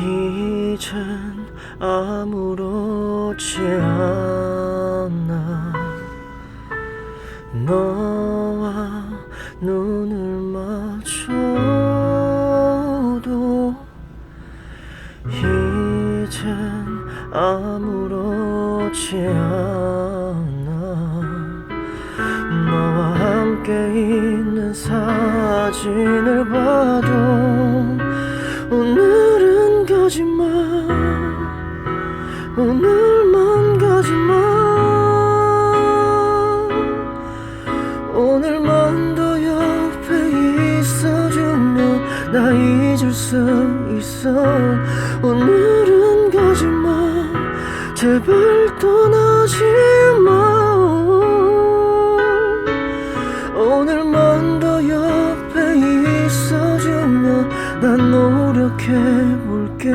이젠 아무렇지 않아. 너와 눈을 맞춰도 이젠 아무렇지 않아. 너와 함께 있는 사진을 봐도 가지마 오늘만 가지마 오늘만 더 옆에 있어주면 나 잊을 수 있어. 오늘은 가지마 제발 떠나지마 오늘만 난 노력해볼게